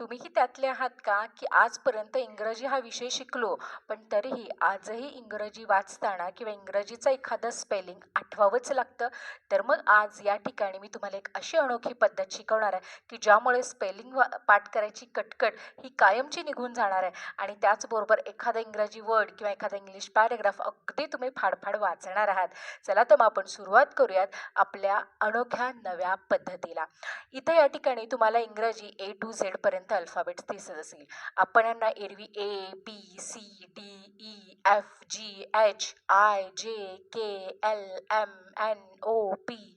तुम्हीही त्यातले आहात का की आजपर्यंत इंग्रजी हा विषय शिकलो पण तरीही आजही इंग्रजी वाचताना किंवा इंग्रजीचं एखादं स्पेलिंग आठवावंच लागतं. तर मग आज या ठिकाणी मी तुम्हाला एक अशी अनोखी पद्धत शिकवणार आहे की ज्यामुळे स्पेलिंग वा पाठ करायची कटकट ही कायमची निघून जाणार आहे आणि त्याचबरोबर एखादा इंग्रजी वर्ड किंवा एखादा इंग्लिश पॅरेग्राफ अगदी तुम्ही फाडफाड वाचणार आहात. चला तर मग आपण सुरुवात करूयात आपल्या अनोख्या नव्या पद्धतीला. इथं या ठिकाणी तुम्हाला इंग्रजी ए टू झेडपर्यंत अल्फाबेट्स दिसत असतील आपण यांना एरवी A B C D E F G H I J K L M N O P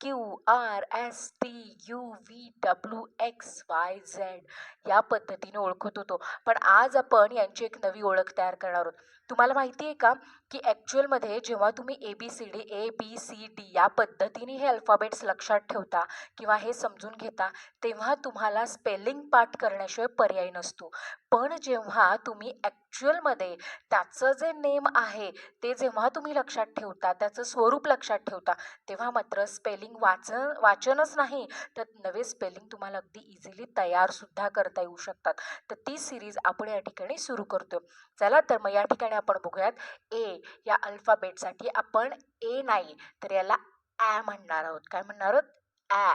Q R S T U V W X Y Z या पद्धतीने ओळखत होतो. पण आज आपण यांची एक नवी ओळख तयार करणार आहोत. तुम्हाला माहिती आहे का? की ॲक्च्युअलमध्ये जेव्हा तुम्ही A B C D A B C D या पद्धतीने हे अल्फाबेट्स लक्षात ठेवता किंवा हे समजून घेता तेव्हा तुम्हाला स्पेलिंग पाठ करण्याशिवाय पर्याय नसतो. पण जेव्हा तुम्ही ॲक्च्युअलमध्ये त्याचं जे नेम आहे ते जेव्हा तुम्ही लक्षात ठेवता त्याचं स्वरूप लक्षात ठेवता तेव्हा मात्र स्पेलिंग वाचन वाचनच नाही. तर नवे स्पेलिंग तुम्हाला अगदी इझिली तयारसुद्धा करता येऊ शकतात. तर ती सिरीज आपण या ठिकाणी सुरू करतो चला तर मग या ठिकाणी आपण बघूयात. ए या अल्फाबेटसाठी आपण ए नाही तर याला ॲ म्हणणार आहोत. काय म्हणणार आहोत? ॲ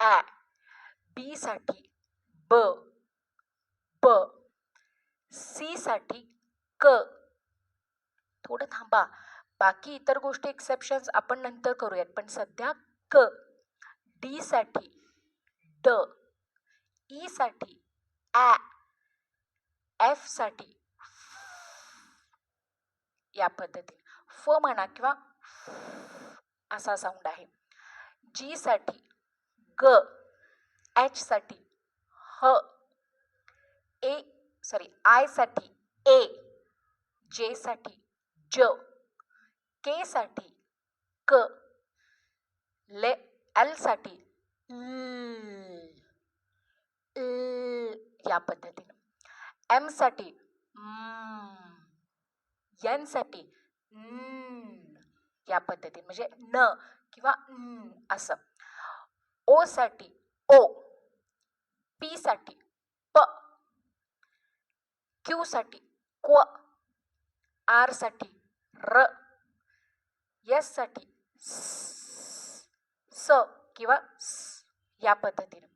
ॲ बी साठी ब ब सी साठी क थोडं थांबा. बाकी इतर गोष्टी एक्सेप्शन्स आपण नंतर करूयात पण सध्या क डी साठी ड ई e साठी ॲ एफसाठी या पद्धतीने. फ म्हणा किंवा असा साऊंड आहे. जी साठी ग एच साठी ह ए सॉरी आयसाठी ए जे साठी ज के साठी क ले एलसाठी ल, या पद्धतीनं. एमसाठी यांसाठी. या पद्धतीने म्हणजे न किंवा असं. ओ साठी ओ पी साठी प क्यू साठी क्व आरसाठी र एससाठी स स किंवा स या पद्धतीने.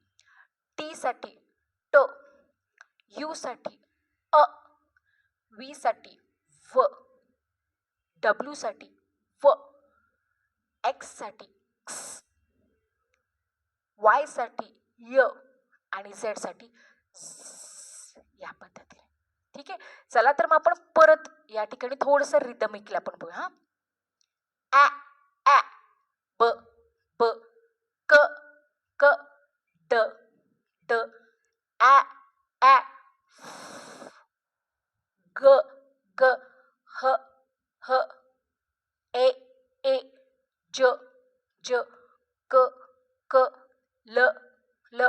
टी साठी ट यू साठी अ वी साठी व डब्ल्यू साठी व एक्ससाठी क्स वायसाठी य आणि झेडसाठी या पद्धतीने. ठीक आहे? चला तर मग आपण परत या ठिकाणी थोडंसं रिदमिकला आपण बघू हा. ॲ ॲ ब ब क क ड ड ॲ ॲ ग ग ह ह ए ए ज ज क क ल ल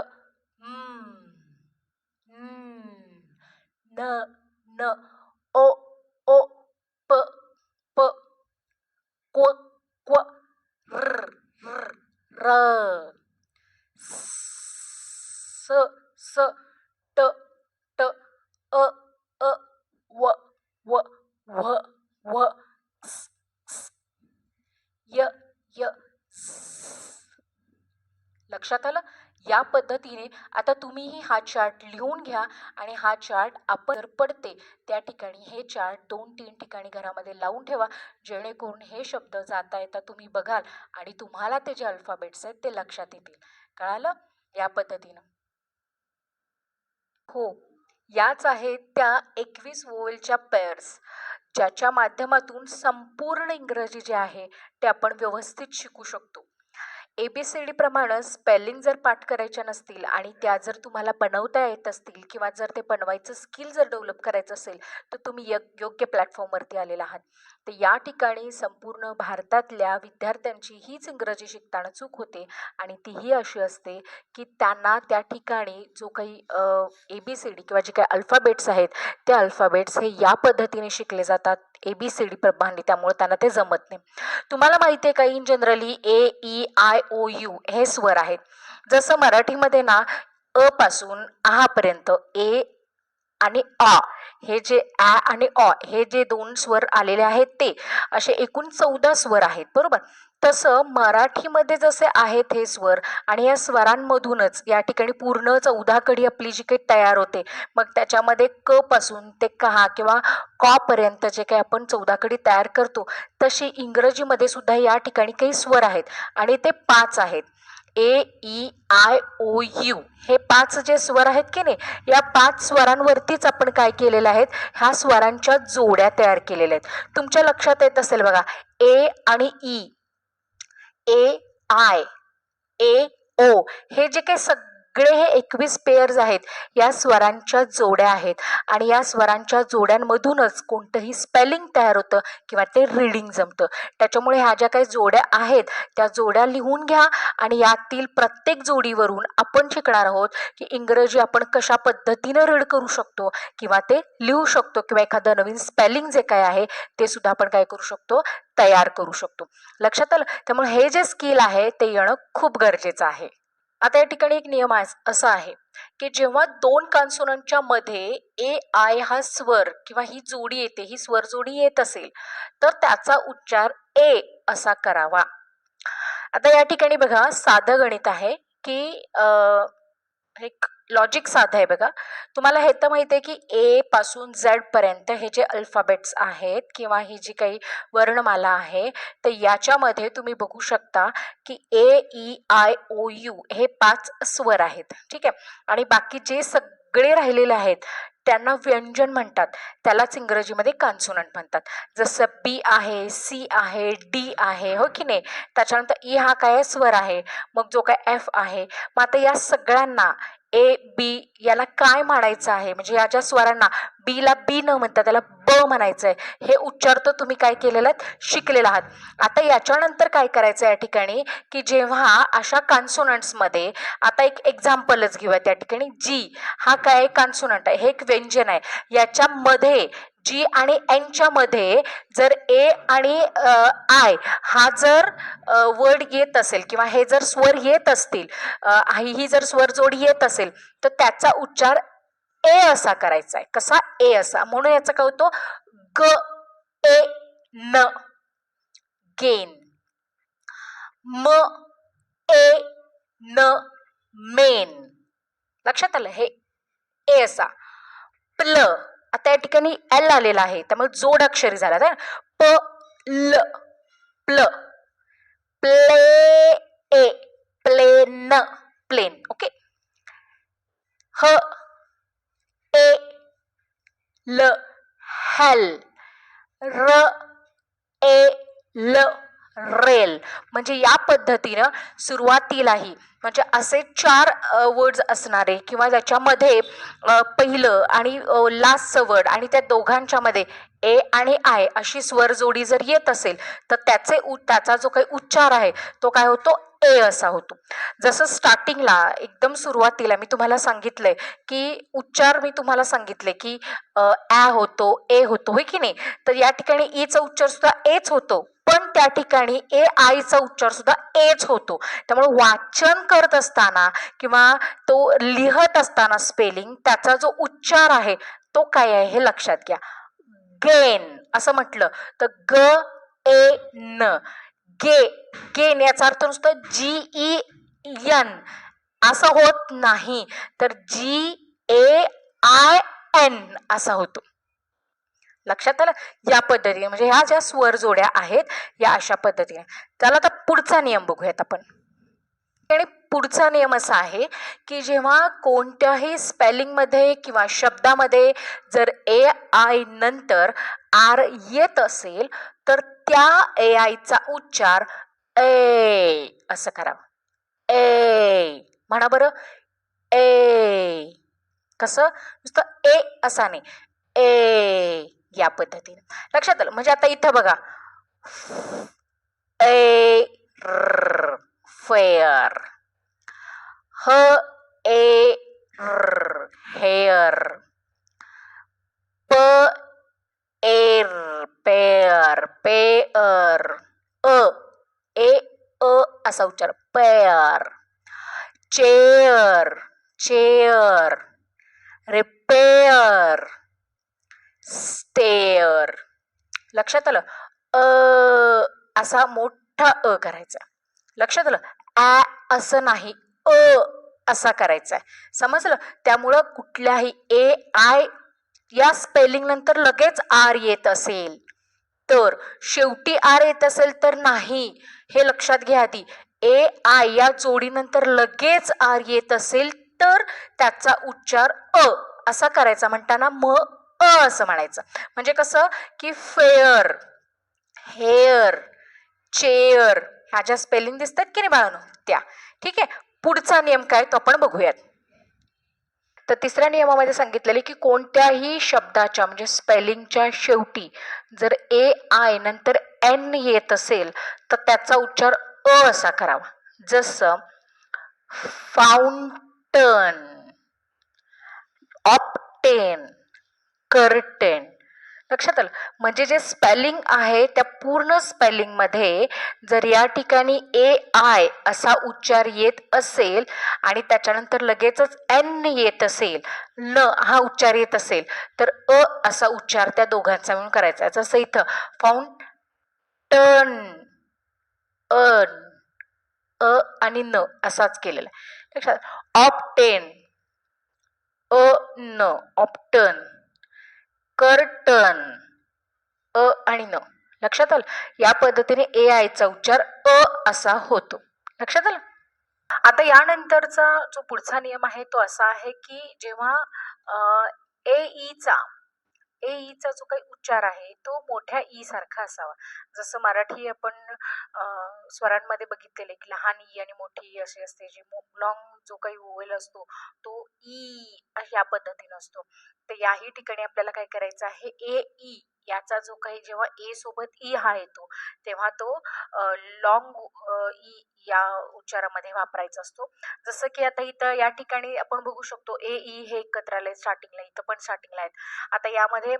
म न न ओ ओ प प क्व क्व र र र स स ट ट अ अ व व स स य य स लक्षात आलं? या पद्धतीने आता तुम्हीही हा चार्ट लिहून घ्या आणि हा चार्ट आपण जर पडते त्या ठिकाणी हे चार्ट दोन तीन ठिकाणी घरामध्ये लावून ठेवा. जेणेकरून हे शब्द जाता येता तुम्ही बघाल आणि तुम्हाला ते जे अल्फाबेट्स आहेत ते लक्षात येतील. कळालं? या पद्धतीनं. हो. याच आहेत त्या एकवीस वोवेलच्या पेअर्स ज्याच्या माध्यमातून संपूर्ण इंग्रजी जे आहे ते आपण व्यवस्थित शिकू शकतो. ए बी सी डीप्रमाणे स्पेलिंग जर पाठ करायच्या नसतील आणि त्या जर तुम्हाला बनवता येत असतील किंवा जर ते बनवायचं स्किल जर डेव्हलप करायचं असेल तर तुम्ही य योग्य प्लॅटफॉर्मवरती आलेला आहात. तर या ठिकाणी संपूर्ण भारतातल्या विद्यार्थ्यांची हीच इंग्रजी शिकताना चूक होते आणि तीही अशी असते की त्यांना त्या ठिकाणी जो काही ए बी सी डी किंवा जे काही अल्फाबेट्स आहेत ते अल्फाबेट्स हे या पद्धतीने शिकले जातात. ए बी सी डी प्रमाणे त्यामुळे त्यांना ते जमत नाही. तुम्हाला माहिती आहे का in generally A E I O U हे स्वर आहेत. जसं मराठीमध्ये ना अ पासून आ पर्यंत ए आणि आ हे जे आ आणि अ हे जे दोन स्वर आलेले आहेत ते असे एकूण चौदा स्वर आहेत बरोबर? तसं मराठीमध्ये जसे आहेत हे स्वर आणि या स्वरांमधूनच या ठिकाणी पूर्ण चौदा कडी आपली जी काही तयार होते मग त्याच्यामध्ये क पासून ते कहा किंवा कॉपर्यंत पर्यंत जे काही आपण चौदा कडी तयार करतो तशी इंग्रजीमध्ये सुद्धा या ठिकाणी काही स्वर आहेत आणि ते पाच आहेत. A E I O U हे पाच जे स्वर आहेत की नाही या पाच स्वरांवरतीच आपण काय केलेलं आहेत? ह्या स्वरांच्या जोड्या तयार केलेल्या आहेत. तुमच्या लक्षात येत असेल बघा ए आणि ई ए आय ए ओ हे जे काही सगळे हे एकवीस पेयर्स आहेत. या स्वरांच्या जोड्या आहेत. आणि या स्वरांच्या जोड्यांमधूनच कोणतंही स्पेलिंग तयार होतं किंवा ते रीडिंग जमतं. त्याच्यामुळे ह्या ज्या काही जोड्या आहेत त्या जोड्या लिहून घ्या आणि यातील प्रत्येक जोडीवरून आपण शिकणार आहोत की इंग्रजी आपण कशा पद्धतीनं रीड करू शकतो किंवा ते लिहू शकतो किंवा एखादं नवीन स्पेलिंग जे काय आहे ते सुद्धा आपण काय करू शकतो तयार करू शकतो. लक्षात आलं? त्यामुळे हे जे स्किल आहे ते येणं खूप गरजेचं आहे. आता या ठिकाणी एक नियम आहे असा आहे की जेव्हा दोन कॉन्सोनंटच्या मध्ये ए आय हा स्वर किंवा ही जोडी येते ही स्वर जोडी येत असेल तर त्याचा उच्चार ए असा करावा. आता या ठिकाणी बघा साधं गणित आहे की एक लॉजिक साधं आहे बघा. तुम्हाला हे तर माहिती आहे की ए पासून झेड पर्यंत हे जे अल्फाबेट्स आहेत किंवा ही जी काही वर्णमाला आहे तर याच्यामध्ये तुम्ही बघू शकता की A E I O U हे पाच स्वर आहेत. ठीक आहे? आणि बाकी जे सगळे राहिलेले आहेत त्यांना व्यंजन म्हणतात. त्यालाच इंग्रजीमध्ये कॉन्सोनंट म्हणतात. जसं बी आहे सी आहे डी आहे हो की नाही? त्याच्यानंतर ई हा काय स्वर आहे? मग जो काय एफ आहे? मग आता या सगळ्यांना ए बी याला काय म्हणायचं आहे? म्हणजे या ज्या स्वरांना बीला बी न म्हणता त्याला ब म्हणायचं आहे हे उच्चार तर तुम्ही काय केलेलं आहेत? शिकलेला आहात. आता याच्यानंतर काय करायचं या ठिकाणी? की जेव्हा अशा कॉन्सोनंट्समध्ये आता एक एक्झाम्पलच घेऊया त्या ठिकाणी. जी हा काय कॉन्सोनंट आहे? हे एक व्यंजन आहे. याच्यामध्ये जी आणि एनच्या मध्ये जर ए आणि आय हा जर वर्ड येत असेल किंवा हे जर स्वर येत असतील अ, ही जर स्वर जोड येत असेल तर त्याचा उच्चार ए असा करायचा आहे. कसा? ए असा. म्हणून याचा काय होतो? ग ए न गेन. म ए न मेन. लक्षात आलं? हे ए असा. प्ल आता या ठिकाणी एल आलेला आहे. त्यामुळे जोड अक्षरी झाला ना प ल प्ल. Play A plane plane. Okay? ह ए ल हॅल. र ए ल. म्हणजे या पद्धतीनं सुरुवातीलाही म्हणजे असे चार वर्ड्स असणारे किंवा ज्याच्यामध्ये पहिलं आणि लास्टचं वर्ड आणि त्या दोघांच्यामध्ये ए आणि आय अशी स्वर जोडी जर येत असेल तर त्याचे उ त्याचा जो काही उच्चार आहे तो काय होतो? ए असा होतो. जसं स्टार्टिंगला एकदम सुरुवातीला मी तुम्हाला सांगितलंय की उच्चार मी तुम्हाला सांगितले की ॲ होतो ए होतो होय की नाही? तर या ठिकाणी ईचा उच्चार सुद्धा एच होतो. पण त्या ठिकाणी ए आयचा उच्चार सुद्धा एच होतो. त्यामुळे वाचन करत असताना किंवा तो लिहत असताना स्पेलिंग त्याचा जो उच्चार आहे तो काय आहे हे लक्षात घ्या. गेन असं म्हटलं तर ग ए न गे गेन याचा अर्थ नुसतं जी ई एन असं होत नाही. तर जी ए आय एन असा होतो. लक्षात आलं? या पद्धतीने. म्हणजे ह्या ज्या स्वर जोड्या आहेत या अशा पद्धतीने. त्याला आता पुढचा नियम बघूयात आपण. आणि पुढचा नियम असा आहे की जेव्हा कोणत्याही स्पेलिंगमध्ये किंवा शब्दामध्ये जर ए आय नंतर आर येत असेल तर त्या ए आयचा उच्चार ए असं करावं. ए म्हणा बरं. ए कसं? नुसतं ए असा नाही. ए या पद्धतीने. लक्षात आलं? म्हणजे आता इथं बघा. Air fair. ह ए हेअर. प एर पेअर. पेअर. अ ए अ असा उच्चार. Pair. Chair. Chair. Repair. Stair. लक्षात आलं? अ असा मोठा अ करायचा. लक्षात आलं? ॲ असं नाही अ असा करायचा आहे. समजलं? त्यामुळं कुठल्याही ए आय या स्पेलिंग नंतर लगेच आर येत असेल. तर शेवटी आर येत असेल तर नाही. हे लक्षात घ्या आधी. ए आय या जोडीनंतर लगेच आर येत असेल तर त्याचा उच्चार अ असा करायचा. म्हणताना म अ असं म्हणायचं. म्हणजे कसं की फेअर हेअर चेअर ह्या ज्या स्पेलिंग दिसतात की नाही बाळांनो? त्या. ठीक आहे? पुढचा नियम काय तो आपण बघूयात. तर तिसऱ्या नियमामध्ये सांगितलेले की कोणत्याही शब्दाच्या म्हणजे स्पेलिंगच्या शेवटी जर ए आय नंतर एन येत असेल तर त्याचा उच्चार अ असा करावा. जसं फाउंटन ऑप्टेन कर्टेन लक्षात आलं? म्हणजे जे स्पेलिंग आहे त्या पूर्ण स्पेलिंगमध्ये जर या ठिकाणी ए आय असा उच्चार येत असेल आणि त्याच्यानंतर लगेचच एन येत असेल न हा उच्चार येत असेल तर अ असा उच्चार त्या दोघांचा मिळून करायचा. जसं इथं फाउंट टन अन अ आणि न असाच केलेला आहे. लक्षात ऑप्टेन अ न ऑप्टन कर्टन. अ आणि न. लक्षात आलं? या पद्धतीने ए आयचा उच्चार अ असा होतो. लक्षात आलं? आता यानंतरचा जो पुढचा नियम आहे तो असा आहे की जेव्हा ए ईचा ए ईचा जो काही उच्चार आहे तो मोठ्या ई सारखा असावा. जसं मराठी आपण स्वरांमध्ये बघितलेले की लहान ई आणि मोठी ई अशी असते जी लॉंग जो काही ओवेल असतो तो ई ह्या पद्धतीनं असतो. तर याही ठिकाणी आपल्याला काय करायचं आहे? ए ई e याचा जो काही जेव्हा ए सोबत ई हा येतो तेव्हा तो लॉंग ई या उच्चारामध्ये वापरायचा असतो. जसं की आता इथं या ठिकाणी आपण बघू शकतो ए ई हे एकत्र आले स्टार्टिंगला इथं पण स्टार्टिंगला आहेत. आता यामध्ये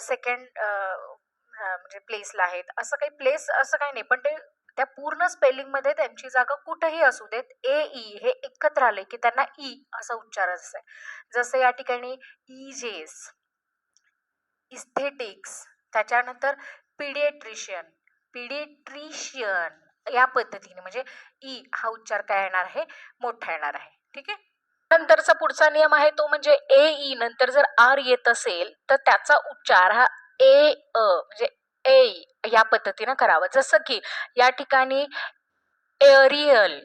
सेकंड म्हणजे प्लेसला आहेत. असं काही प्लेस असं काही नाही पण ते त्या पूर्ण स्पेलिंगमध्ये त्यांची जागा कुठेही असू देत. ए ई e हे एकत्र आले की त्यांना e ई असा उच्चार असतो. जसं या ठिकाणी e इजेस इस्थेटिक्स त्याच्यानंतर पिडिएट्रिशियन पिडिएट्रिशियन या पद्धतीने म्हणजे ई हा उच्चार काय येणार आहे? मोठा येणार आहे. ठीक आहे? नंतरचा पुढचा नियम आहे तो म्हणजे ए ई नंतर जर आर येत असेल तर त्याचा उच्चार हा ए अ म्हणजे ए या पद्धतीनं करावं. जसं की या ठिकाणी एरियल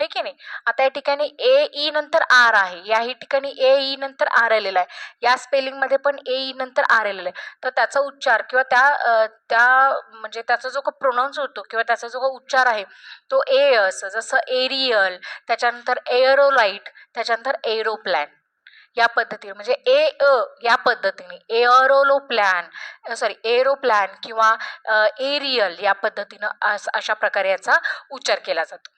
है की नाही? आता या ठिकाणी ए ई नंतर आर आहे. याही ठिकाणी ए ई नंतर आर आलेला आहे. या स्पेलिंगमध्ये पण ए ई नंतर आर आलेलं आहे. तर त्याचा उच्चार किंवा त्या त्या म्हणजे त्याचा जो का प्रोनाऊन्स होतो किंवा त्याचा जो का उच्चार आहे तो ए असं. जसं एरियल त्याच्यानंतर एअरोलाईट त्याच्यानंतर एरोप्लॅन. या पद्धतीने म्हणजे ए अ या पद्धतीने एअरोलो प्लॅन सॉरी एरो प्लॅन किंवा एरियल या पद्धतीनं अशा प्रकारे याचा उच्चार केला जातो.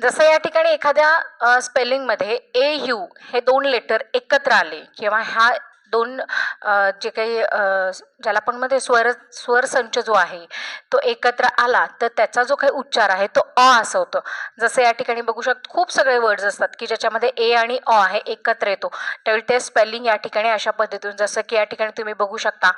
जसं या ठिकाणी एखाद्या स्पेलिंगमध्ये ए यू हे दोन लेटर एकत्र आले किंवा ह्या दोन जे काही ज्याला आपण मध्ये स्वर स्वरसंच जो आहे तो एकत्र आला तर त्याचा जो काही उच्चार आहे तो अ असं होतं. जसं या ठिकाणी बघू शकतो खूप सगळे वर्ड्स असतात की ज्याच्यामध्ये ए आणि अ आहे एकत्र येतो. त्यावेळी ते स्पेलिंग या ठिकाणी अशा पद्धतीने जसं की या ठिकाणी तुम्ही बघू शकता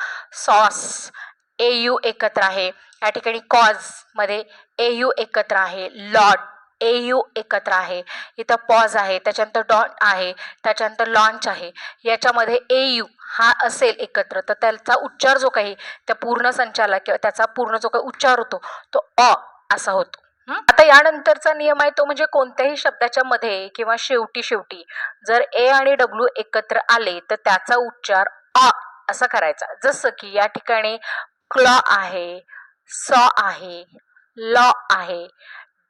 सॉस ए यू एकत्र आहे. या ठिकाणी कॉजमध्ये ए यू एकत्र आहे. लॉट ए यू एकत्र आहे. इथं पॉज आहे त्याच्यानंतर डॉट आहे त्याच्यानंतर लॉन्च आहे. याच्यामध्ये ए यू हा असेल एकत्र. तर त्याचा उच्चार जो काही त्या पूर्ण संचाला किंवा त्याचा पूर्ण जो काही उच्चार होतो तो अ असा होतो. आता यानंतरचा नियम आहे तो म्हणजे कोणत्याही शब्दाच्या मध्ये किंवा शेवटी शेवटी जर ए आणि डब्ल्यू एकत्र आले तर त्याचा उच्चार अ असा करायचा. जसं की या ठिकाणी क्लॉ आहे सॉ आहे लॉ आहे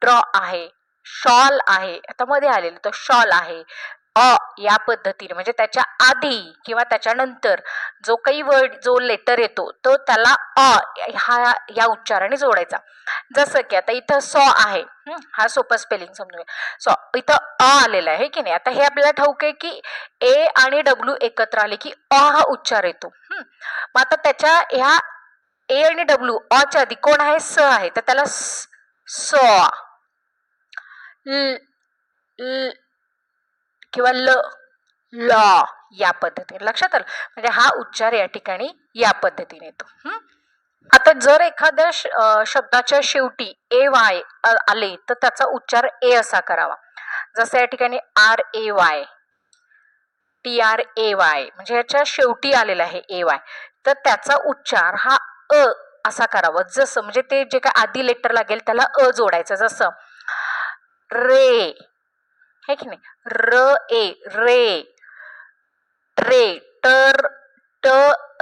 ड्रॉ आहे शॉल आहे. आता मध्ये आलेलं तर शॉल आहे. अ या पद्धतीने म्हणजे त्याच्या आधी किंवा त्याच्यानंतर जो काही वर्ड जो लेटर येतो तो त्याला अ हा या उच्चाराने जोडायचा. जसं की आता इथं सॉ आहे. हा सोपं स्पेलिंग समजून सॉ इथं अ आलेला आहे की नाही? आता हे आपल्याला ठाऊक आहे की ए आणि डब्ल्यू एकत्र आले की अ हा उच्चार येतो. मग आता त्याच्या ह्या ए आणि डब्ल्यू अच्या आधी कोण आहे? स आहे. तर त्याला स सॉ. ल- ल- किंवा ल लॉ या पद्धतीने. लक्षात आलं? म्हणजे हा उच्चार या ठिकाणी या पद्धतीने येतो. आता जर एखाद्या श- शब्दाच्या शेवटी ए वाय आले तर त्याचा उच्चार ए असा करावा. जसं या ठिकाणी R A Y T R A Y म्हणजे याच्या शेवटी आलेला आहे ए वाय तर त्याचा उच्चार हा अ असा करावा. जसं म्हणजे ते जे काय आधी लेटर लागेल त्याला अ जोडायचं. जसं रे है की नाही र ए रे ट्रे टर ट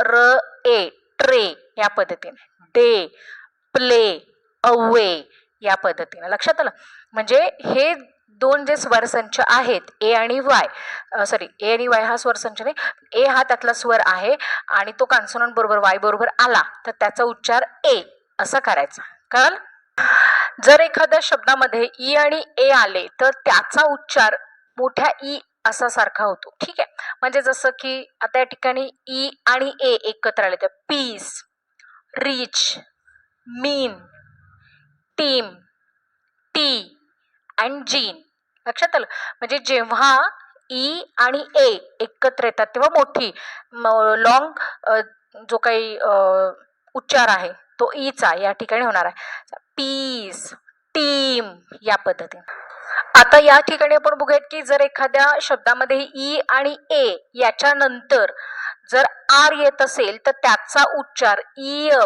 र ए ट्रे या पद्धतीने. डे प्ले अवे या पद्धतीने. लक्षात आलं? म्हणजे हे दोन जे स्वरसंच आहेत ए आणि वाय सॉरी ए आणि वाय हा स्वरसंच नाही. ए हा त्यातला स्वर आहे आणि तो कॉन्सोनंट बरोबर वाय बरोबर आला तर त्याचा उच्चार ए असा करायचा. कळलं? जर एखाद्या शब्दामध्ये ई आणि ए आले तर त्याचा उच्चार मोठ्या ई असा सारखा होतो. ठीक आहे? म्हणजे जसं की आता या ठिकाणी ई आणि ए एकत्र आले तर peace reach mean team tea and jean लक्षात आलं? म्हणजे जेव्हा ई आणि ए एकत्र येतात तेव्हा मोठी लॉंग जो काही उच्चार आहे तो ईचा या ठिकाणी होणार आहे. पीस टीम या पद्धतीने. आता या ठिकाणी आपण बघूयात की जर एखाद्या शब्दामध्ये ई आणि ए याच्या नंतर जर आर येत असेल तर त्याचा उच्चार इय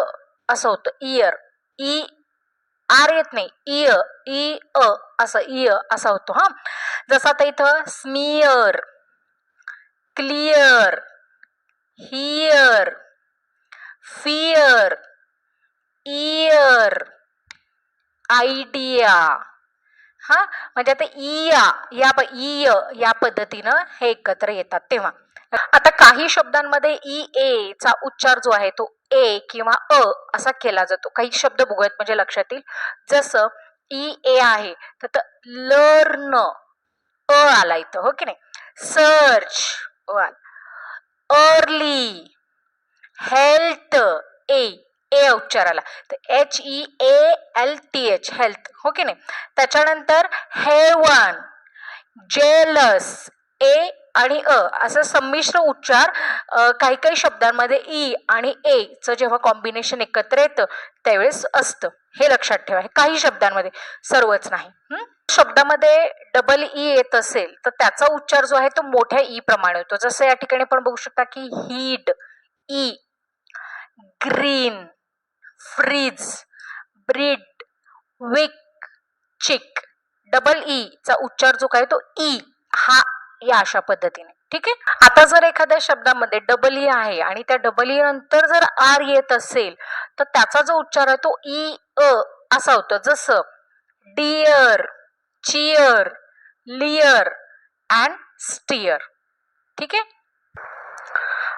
असं होतं. इयर ई आर येत नाही. इय ई अ असं इय असा होतो हा. जसं आता इथं smear clear hear fear year idea हा? म्हणजे आता इया या प इय या पद्धतीनं हे एकत्र येतात. तेव्हा आता काही शब्दांमध्ये ई ए चा उच्चार जो आहे तो ए किंवा अ असा केला जातो. काही शब्द बघूयात म्हणजे लक्षात येईल जसं ई ए आहे तर लर्न अ आला इथं हो की नाही? Search early health A A उच्चाराला. तर H E A L T H health हो की नाही? त्याच्यानंतर हेवन जेलस ए आणि अ. असं संमिश्र उच्चार काही काही शब्दांमध्ये ई आणि ए चं जेव्हा कॉम्बिनेशन एकत्र येतं त्यावेळेस असतं. हे लक्षात ठेवा. हे काही शब्दांमध्ये सर्वच नाही. शब्दामध्ये डबल ई e येत असेल तर त्याचा उच्चार जो आहे तो मोठ्या ई प्रमाणे होतो. जसं या ठिकाणी आपण बघू शकता की heed E green freeze breed week cheek. Double E चा उच्चार जो काय तो ई हा या अशा पद्धतीने. ठीक आहे? आता जर एखाद्या शब्दामध्ये डबल ई आहे आणि त्या डबल ई नंतर जर आर येत असेल तर त्याचा जो उच्चार आहे तो ई अ असा होतो. जसं dear cheer leer and steer ठीक आहे?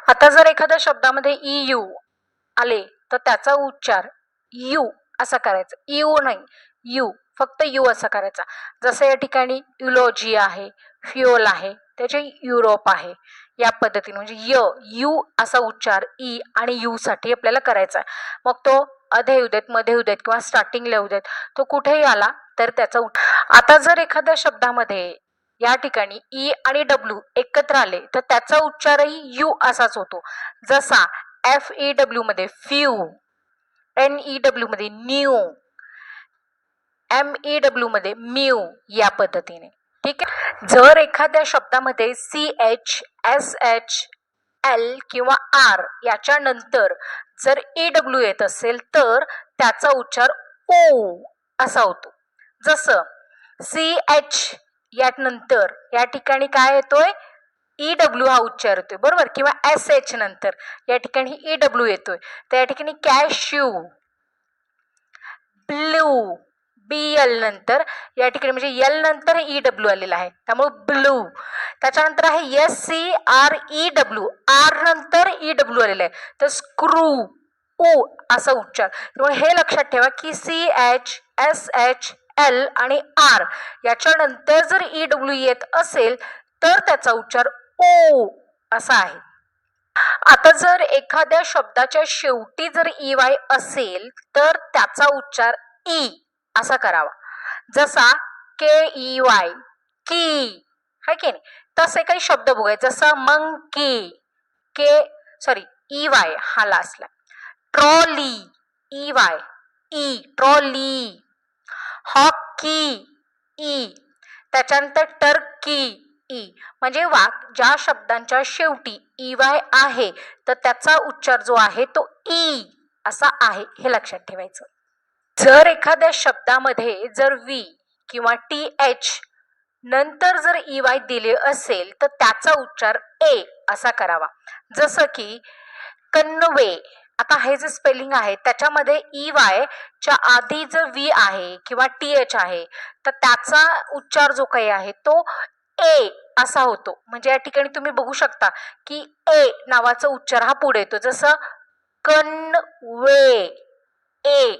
आता जर एखाद्या शब्दामध्ये e ई यू आले तर त्याचा उच्चार यू असा करायचा. यू नाही यू फक्त यू असा करायचा. जसं या ठिकाणी युलॉजी आहे फ्युअल आहे त्याचे युरोप आहे. या पद्धतीने म्हणजे य यू असा उच्चार ई आणि यूसाठी आपल्याला करायचा आहे. मग तो अधे येऊ देत मध्ये येऊ देत किंवा स्टार्टिंगला येऊ देत तो कुठेही आला तर त्याचा उठ आता जर एखाद्या शब्दामध्ये या ठिकाणी ई आणि डब्ल्यू एकत्र आले तर त्याचा उच्चारही यू असाच होतो. जसा एफ ई डब्ल्यूमध्ये फ्यू एन ई डब्ल्यू मध्ये न्यू एम ई डब्ल्यू मध्ये म्यू या पद्धतीने. ठीक आहे? जर एखाद्या शब्दामध्ये C H S H L किंवा आर याच्या नंतर जर ई डब्ल्यू येत असेल तर त्याचा उच्चार ओ असा होतो. जसं सी एच या नंतर या ठिकाणी काय येतोय? ई डब्ल्यू हा उच्चार येतोय बरोबर? किंवा एस एच नंतर. या ठिकाणी ई डब्ल्यू येतोय. तर या ठिकाणी कॅश्यू ब्लू बी एल नंतर. या ठिकाणी म्हणजे एल नंतर ई डब्ल्यू आलेला आहे. त्यामुळे ब्लू त्याच्यानंतर आहे S C R E W R नंतर ई डब्ल्यू आलेलं आहे. तर स्क्रू ओ असा उच्चार. त्यामुळे हे लक्षात ठेवा की C H S H L आणि आर याच्यानंतर जर ई डब्ल्यू येत असेल तर त्याचा उच्चार हो, ओ असा आहे. आता जर एखाद्या शब्दाच्या शेवटी जर ई वाय असेल तर त्याचा उच्चार ई असा करावा. जसा के ई वाय की हाय की नाही? तसे काही शब्द बघूया जसं monkey K sorry E Y हा लास्टला trolley E Y E trolley. Hockey E त्याच्यानंतर टर्की ई. म्हणजे वाक ज्या शब्दांच्या शेवटी ई वाय आहे तर त्याचा उच्चार जो आहे तो ई असा आहे हे लक्षात ठेवायचं. जर एखाद्या शब्दामध्ये जर व्ही किंवा टी एच नंतर जर ई वाय दिले असेल तर त्याचा उच्चार ए असा करावा. जसं की कन्वे आता हे जे स्पेलिंग आहे त्याच्यामध्ये ई वाय च्या आधी जर व्ही आहे किंवा टी एच आहे तर त्याचा उच्चार जो काही आहे तो ए असा होतो. म्हणजे या ठिकाणी तुम्ही बघू शकता की ए नावाचा उच्चार हा पुढे येतो. जसं कन्वे ए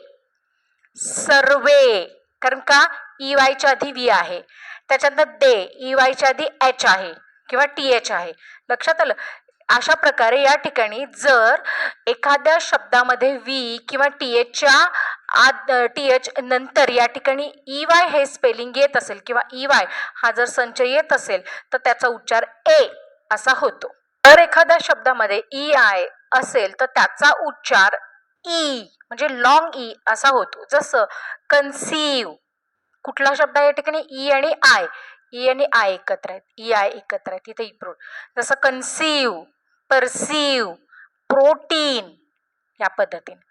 सर्वे कारण का? ई वायच्या आधी व्ही आहे. त्याच्यानंतर दे ई वायच्या आधी एच आहे किंवा टी एच आहे. लक्षात आलं? अशा प्रकारे या ठिकाणी जर एखाद्या शब्दामध्ये व्ही किंवा टी एचच्या आत टी एच नंतर या ठिकाणी ई वाय हे स्पेलिंग येत असेल किंवा ई वाय हा जर संच येत असेल तर त्याचा उच्चार ए असा होतो. जर एखाद्या शब्दामध्ये ई आय असेल तर त्याचा उच्चार ई म्हणजे लॉंग ई असा होतो. जसं कन्सीव कुठला शब्द या ठिकाणी? ई आणि आय ई आणि आय एकत्र आहेत. ई आय एकत्र आहेत. तिथे इप्रूड जसं कन्सीव परसीव प्रोटीन या पद्धतीने.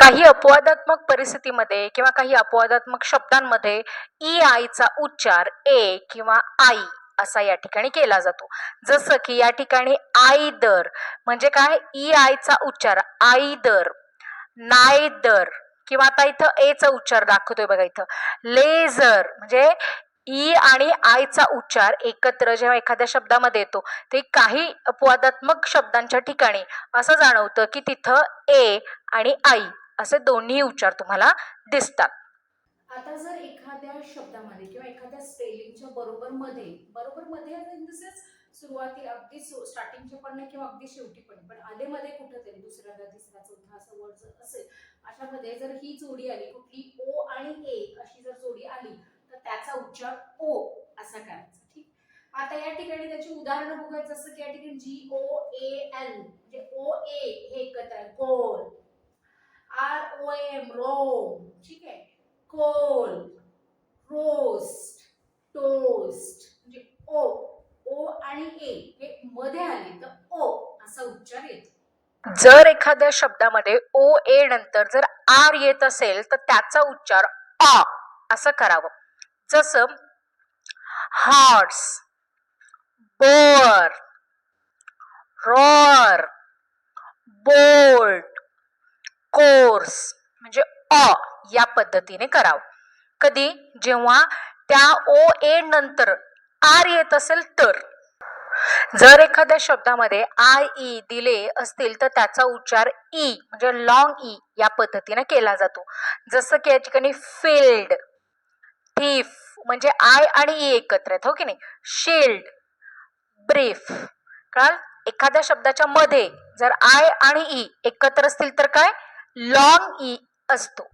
काही अपवादात्मक परिस्थितीमध्ये किंवा काही अपवादात्मक शब्दांमध्ये ई आयचा उच्चार ए किंवा आई असा या ठिकाणी केला जातो. जसं की या ठिकाणी आई दर म्हणजे काय? ई आयचा उच्चार आई दर नाय दर किंवा आता इथं एचा उच्चार दाखवतोय बघा इथं. लेझर म्हणजे ई आणि आयचा उच्चार एकत्र जेव्हा एखाद्या शब्दामध्ये येतो ते काही अपवादात्मक शब्दांच्या ठिकाणी असं जाणवतं की तिथं ए आणि आई असे दोन्ही उच्चार तुम्हाला दिसतात. आता जर एखाद्या शब्दामध्ये किंवा एखाद्या स्पेलिंगच्या बरोबर मध्ये बरोबर मध्ये इन द सेन्स सुरुवाती अगदी स्टार्टिंगच्या पण नाही किंवा अगदी शेवटी पण पण आधे मध्ये कुठंतरी दुसऱ्यादा तिसरा चौथा असं वर्ड जर असेल. अशामध्ये जर ही जोडी आली कुठली ओ आणि ए अशी जर जोडी आली तर त्याचा उच्चार ओ असा करायचा ठीक? आता या ठिकाणी त्याची उदाहरणं बघूयात जसं की या ठिकाणी जी ओ ए एल म्हणजे ओ ए हे एकत्र आहे. Goal R O M roam. ठीक आहे? कोल. रोस्ट. टोस्ट. म्हणजे ओ. ओ आणि ए हे मध्ये आले तर ओ असा उच्चार येतो. जर एखाद्या शब्दामध्ये ओ ए नंतर जर आर येत असेल तर त्याचा उच्चार आ असं करावं. जसं horse bore roar bolt course म्हणजे अ या पद्धतीने करावं. कधी? जेव्हा त्या ओ ए नंतर आर येत असेल तर. जर एखाद्या शब्दामध्ये आय ई दिले असतील तर त्याचा उच्चार ई म्हणजे लॉंग ई e या पद्धतीने केला जातो. जसं की या ठिकाणी फील्ड थीफ म्हणजे आय आणि ई एकत्र आहेत हो की नाही? शिल्ड ब्रीफ कळाल? एखाद्या शब्दाच्या मध्ये जर आय आणि ई एकत्र असतील तर काय? लॉंग ई e असतो.